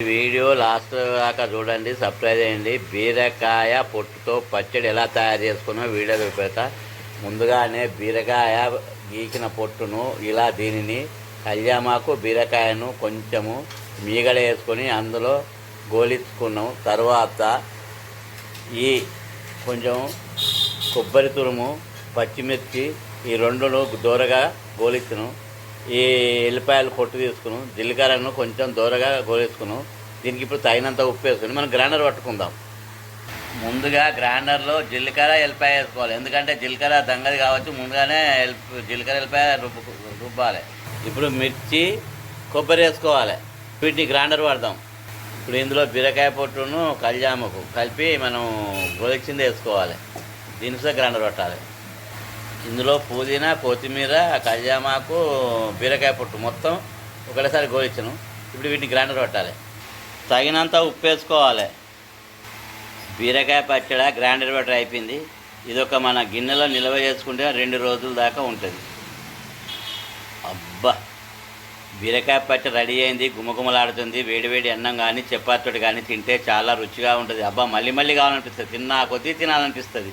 Video last దాకా చూడండి subscribe చేయండి. బీరకాయ పొట్టుతో పచ్చడి ఎలా తయారు చేసుకున్నా వీడియో చూపెడతా. ముందుగానే బీరకాయ గీకిన పొట్టును ఇలా దీనిని కళ్యామాకు బీరకాయను కొంచెము మీగడ వేసుకొని అందులో గోలించుకున్నాం తర్వాత ఈ కొంచెం కొబ్బరి తురుము పచ్చిమిర్చి ఈ రెండును దూరగా గోలించును ఈ ఎల్లిపాయలు పొట్టు తీసుకును జీలకర్రను కొంచెం దూరగా గోలించుకును దీనికి ఇప్పుడు తగినంత ఉప్పు వేసుకుని మనం గ్రైండర్ పట్టుకుందాం. ముందుగా గ్రైండర్లో జీలకర్ర ఎల్లిపాయ వేసుకోవాలి. ఎందుకంటే జీలకర్ర దంగది కావచ్చు. ముందుగానే జీలకర్ర ఎల్లిపాయ రుబ్బు రుబ్బాలి. ఇప్పుడు మిర్చి కొబ్బరి వేసుకోవాలి. వీటిని గ్రైండర్ పడదాం ఇప్పుడు ఇందులో బీరకాయ పొట్టును కళ్యామకు కలిపి మనం గోలిచ్చింది వేసుకోవాలి. దీనితో గ్రైండర్ పట్టాలి. ఇందులో పుదీనా కొత్తిమీర కళ్యామాకు బీరకాయ పొట్టు మొత్తం ఒకటేసారి గోలిచ్చాను. ఇప్పుడు వీటిని గ్రైండర్ పట్టాలి. తగినంత ఉప్పు వేసుకోవాలి. బీరకాయ పచ్చడి గ్రైండర్ పట్టర్ అయిపోయింది. ఇది ఒక మన గిన్నెలో నిల్వ చేసుకుంటే రెండు రోజుల దాకా ఉంటుంది. అబ్బా! బీరకాయ పచ్చడి రెడీ అయింది గుమగుమలాడుతుంది వేడివేడి అన్నం కానీ చపాతీతోటి కానీ తింటే చాలా రుచిగా ఉంటుంది. అబ్బా! మళ్ళీ మళ్ళీ కావాలనిపిస్తుంది. తిన్నా కొద్దీ తినాలనిపిస్తుంది.